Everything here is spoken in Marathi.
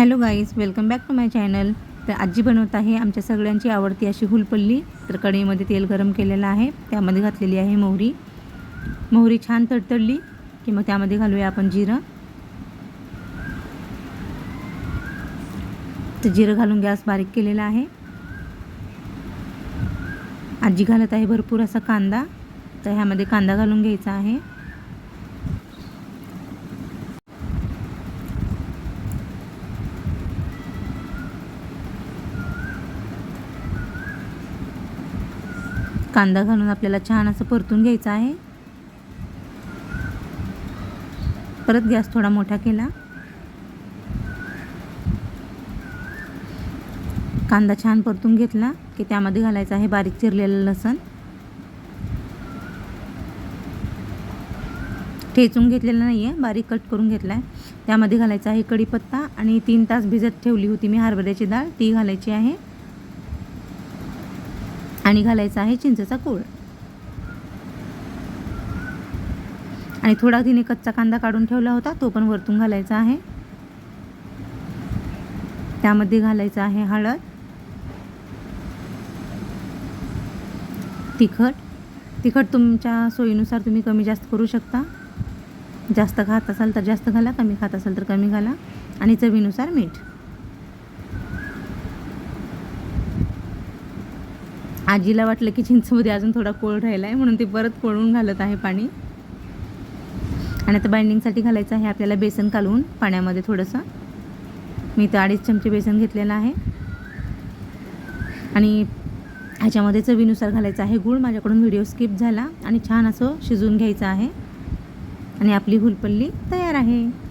Hello guys welcome back to my channel. तर आजी बनवत आहे आमच्या सगळ्यांची आवडती अशी हुलपल्ली. तर कढईमध्ये तेल गरम केलेलं आहे त्यामध्ये घातलेली आहे मोहरी. मोहरी छान तडतडली की मग त्यामध्ये घालूया आपण जिरं. तर जिरं घालून गॅस बारीक केलेला आहे. आजी घालत आहे भरपूर असा कांदा. तर ह्यामध्ये कांदा घालून घ्यायचा आहे. कांदा घालून आपल्याला छान असं परतून घ्यायचं आहे. परत गॅस थोडा मोठा केला. कांदा छान परतून घेतला की त्यामध्ये घालायचं आहे बारीक चिरलेलं लसण. ठेचून घेतलेलं नाही आहे बारीक कट करून घेतला आहे त्यामध्ये घालायचा आहे कढीपत्ता आणि तीन तास भिजत ठेवली होती मी हरभऱ्याची डाळ ती घालायची आहे. आणि घालायचा आहे चिंचेचा कूळ. आणि थोडा तिने कच्चा कांदा काढून ठेवला होता तो पण वरतून घालायचा आहे. त्यामध्ये घालायचं आहे हळद तिखट. तिखट तुमच्या सोयीनुसार तुम्ही कमी जास्त करू शकता. जास्त खात असाल तर जास्त घाला कमी खात असाल तर कमी घाला. आणि चवीनुसार मीठ. आजीला वाटलं की चिंचमध्ये अजून थोडा कोळ राहिला आहे म्हणून ते परत कोळून घालत आहे पाणी. आणि आता बाइंडिंगसाठी घालायचं आहे आपल्याला बेसन कालवून पाण्यामध्ये थोडंसं. मी तर अडीच चमचे बेसन घेतलेलं आहे. आणि ह्याच्यामध्ये चवीनुसार घालायचं आहे गूळ. माझ्याकडून व्हिडिओ स्किप झाला आणि छान असं शिजवून घ्यायचं आहे. आणि आपली हुलपल्ली तयार आहे.